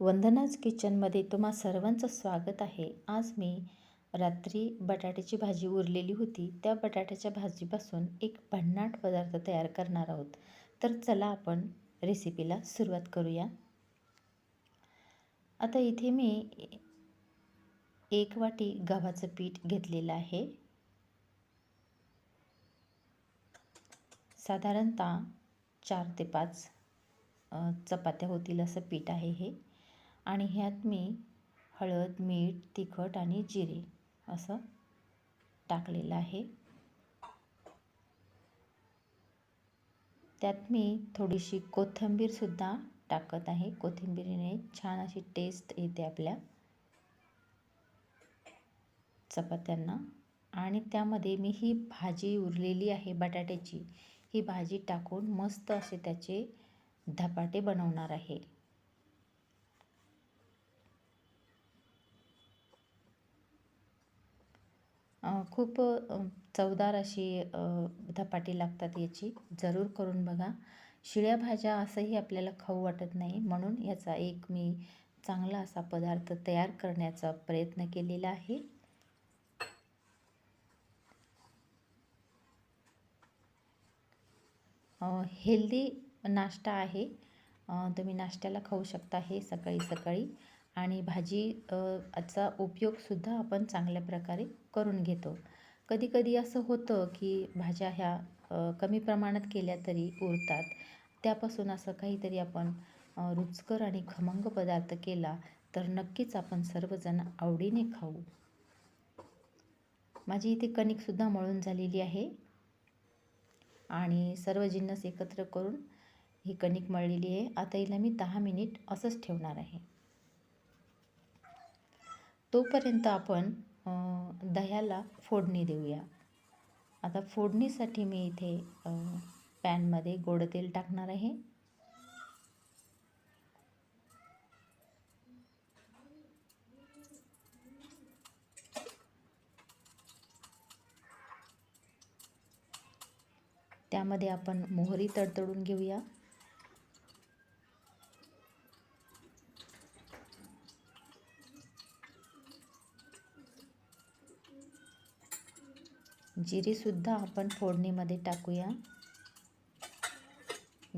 वंदनाज किचनमध्ये तुम्हा सर्वांचं स्वागत आहे. आज मी रात्री बटाट्याची भाजी उरलेली होती. त्या बटाट्याच्या भाजीपासून एक भन्नाट पदार्थ तयार करणार आहोत. तर चला आपण रेसिपीला सुरुवात करूया. आता इथे मी एक वाटी गव्हाचं पीठ घेतलेलं आहे. साधारणतः चार ते पाच चपात्या होतील असं पीठ आहे हे. आणि ह्यात मी हळद मीठ तिखट आणि जिरे असं टाकलेलं आहे. त्यात मी थोडीशी कोथिंबीरसुद्धा टाकत आहे. कोथिंबीरीने छान अशी टेस्ट येते आपल्या चपात्यांना. आणि त्यामध्ये मी ही भाजी उरलेली आहे बटाट्याची. ही भाजी टाकून मस्त असे त्याचे धपाटे बनवणार आहे. खूप चवदार अशी धपाटी लागतात याची. जरूर करून बघा. शिळ्या भाज्या असंही आपल्याला खाऊ वाटत नाही. म्हणून याचा एक मी चांगला असा पदार्थ तयार करण्याचा प्रयत्न केलेला आहे. हेल्दी नाश्ता आहे. तुम्ही नाश्त्याला खाऊ शकता हे सकाळी सकाळी. आणि भाजी चा उपयोगसुद्धा आपण चांगल्या प्रकारे करून घेतो. कधी कधी असं होतं की भाज्या ह्या कमी प्रमाणात केल्या तरी उरतात. त्यापासून असं काहीतरी आपण रुचकर आणि खमंग पदार्थ केला तर नक्कीच आपण सर्वजण आवडीने खाऊ. माझी इथे कणिकसुद्धा मळून झालेली आहे. आणि सर्व जिन्नस एकत्र करून ही कणिक मळलेली आहे. आता हिला मी दहा मिनिट असंच ठेवणार आहे. तोपर्यंत आपण दह्याला फोडणी देऊया. आता फोडणीसाठी मी इथे पॅनमध्ये गोड तेल टाकणार आहे. त्यामध्ये आपण मोहरी तडतडून घेऊया. जिरीसुद्धा आपण फोडणीमध्ये टाकूया.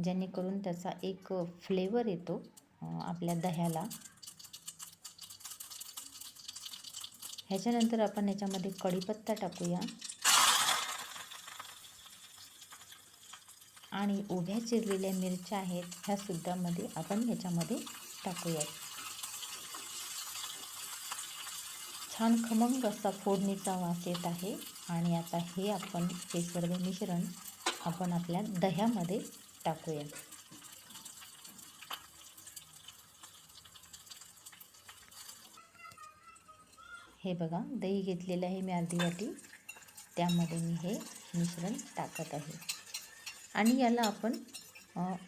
जेणेकरून त्याचा एक फ्लेवर येतो आपल्या दह्याला. ह्याच्यानंतर आपण याच्यामध्ये कढीपत्ता टाकूया. आणि उभ्या चिरलेल्या मिरच्या आहेत ह्या मध्ये आपण ह्याच्यामध्ये टाकूया. छान खमंग असा फोडणीचा वास येत आहे. आणि आता हे आपण हे सर्व मिश्रण आपण आपल्या दह्यामध्ये टाकूया. हे बघा दही घेतलेलं आहे मी अर्धी वाटी. त्यामध्ये मी हे मिश्रण टाकत आहे. आणि याला आपण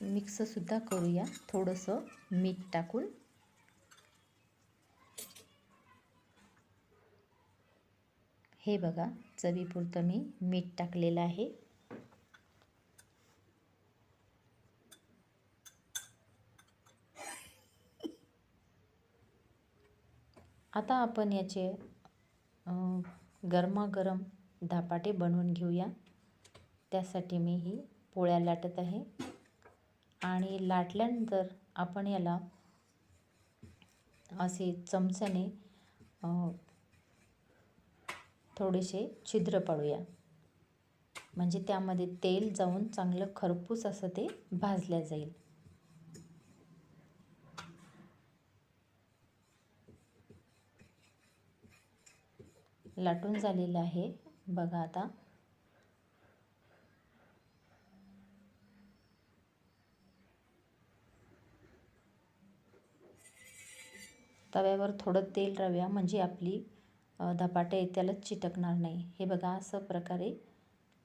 मिक्ससुद्धा करूया. थोडंसं मीठ टाकून. हे बघा चवीपुरतं मी मीठ टाकलेलं आहे. आता आपण याचे गरमागरम धापाटे बनवून घेऊया. त्यासाठी मी ही पोळ्या लाटत आहे. आणि लाटल्यानंतर आपण याला असे चमच्याने थोडेसे छिद्र पाडूया. म्हणजे त्यामध्ये तेल जाऊन चांगलं खरपूस असं ते भाजल्या जाईल. लाटून झालेलं आहे. बघा आता. तव्यावर थोडं तेल रव्या म्हणजे आपली धपाटे त्याला चिटकणार नाही. हे बघा असं प्रकारे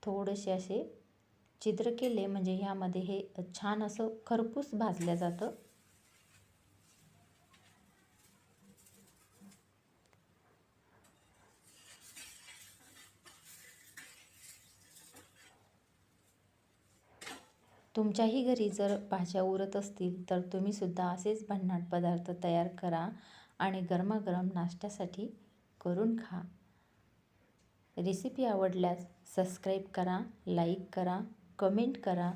थोडेसे असे चित्र केले म्हणजे ह्यामध्ये हे छान असं खरपूस भाजलं जातं. तुमच्याही घरी जर भाज्या उरत असतील तर तुम्हीसुद्धा असेच भन्नाट पदार्थ तयार करा आणि गरमागरम नाश्त्यासाठी करून खा. रेसिपी आवडल्यास सबस्क्राईब करा लाईक करा कमेंट करा.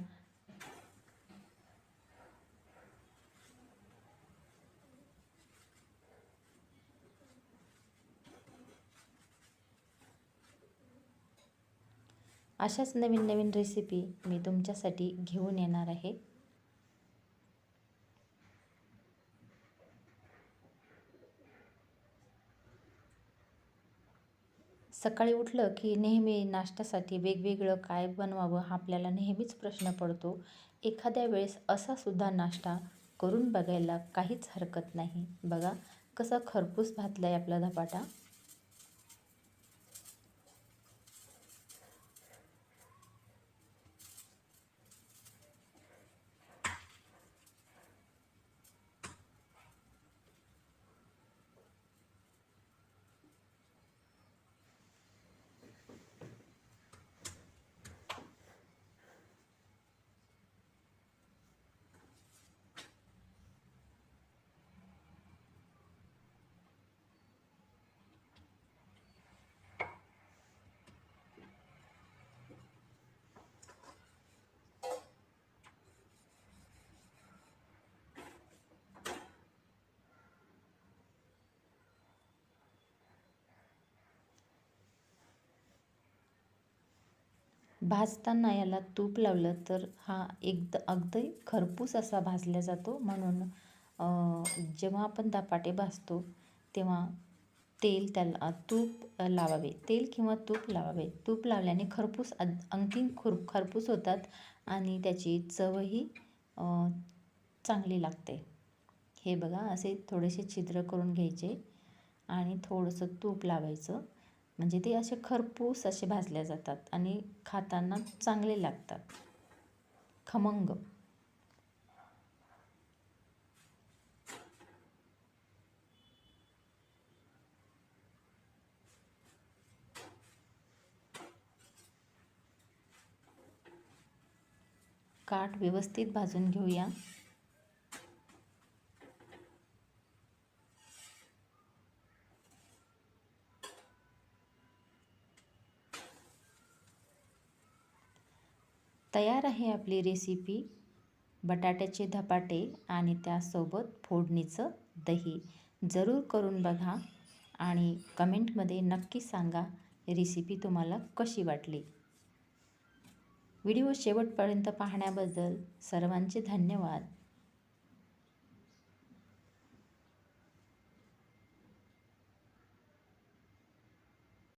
अशाच नवीन नवीन रेसिपी मी तुमच्यासाठी घेऊन येणार आहे. सकाळी उठलं की नेहमी नाश्त्यासाठी वेगवेगळं काय बनवावं हा आपल्याला नेहमीच प्रश्न पडतो. एखाद्या वेळेस असा सुद्धा नाश्ता करून बघायला काहीच हरकत नाही. बघा कसा खरपूस भातला आहे आपला धपाटा. भाजताना याला तूप लावलं तर हा एकद अगदी खरपूस असा भाजला जातो. म्हणून जेव्हा आपण धपाटे भाजतो तेव्हा तेल त्याला तूप लावावे. तेल किंवा तूप लावावे. तूप लावल्याने खरपूस अंतिम खुर खरपूस होतात आणि त्याची चवही चांगली लागते. हे बघा असे थोडेसे छिद्र करून घ्यायचे आणि थोडंसं तूप लावायचं. म्हणजे ते असे खरपूस असे भाजले जातात आणि खाताना चांगले लागतात. खमंग. काठ व्यवस्थित भाजून घेऊया. तयार आहे आपली रेसिपी बटाट्याचे धपाटे आणि त्यासोबत फोडणीचं दही जरूर करून बघा आणि कमेंटमध्ये नक्की सांगा रेसिपी तुम्हाला कशी वाटली. व्हिडिओ शेवटपर्यंत पाहण्याबद्दल सर्वांचे धन्यवाद.